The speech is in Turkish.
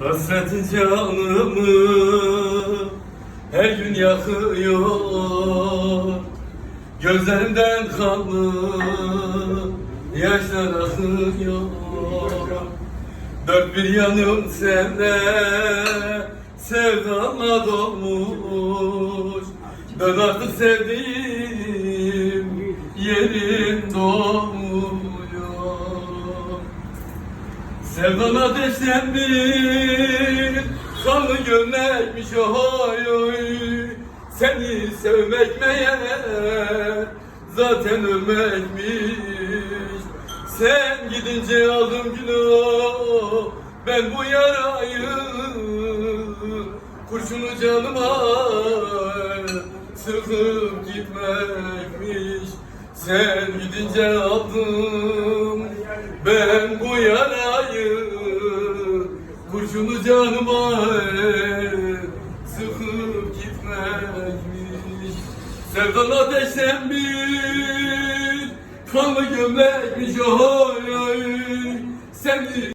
Hasretin canımı her gün yakıyor. Gözlerimden kanlı yaşlar akıyor. Dört bir yanım sende sevdanla dolmuş. Dön artık sevdiğim yerin doğmuyor Sevdan ateşten bir kanlı gömlekmiş oy oy. Seni sevmek meğer zaten ölmekmiş. Sen gidince aldım günah ben bu yarayı. Kurşunu canıma sıkıp gitmekmiş. Sen gidince aldım ben bu yarayı Kurşunu canıma sıkıp gitmekmiş. Sevdan ateşten bir kanlı gömlekmiş oy oy. Seni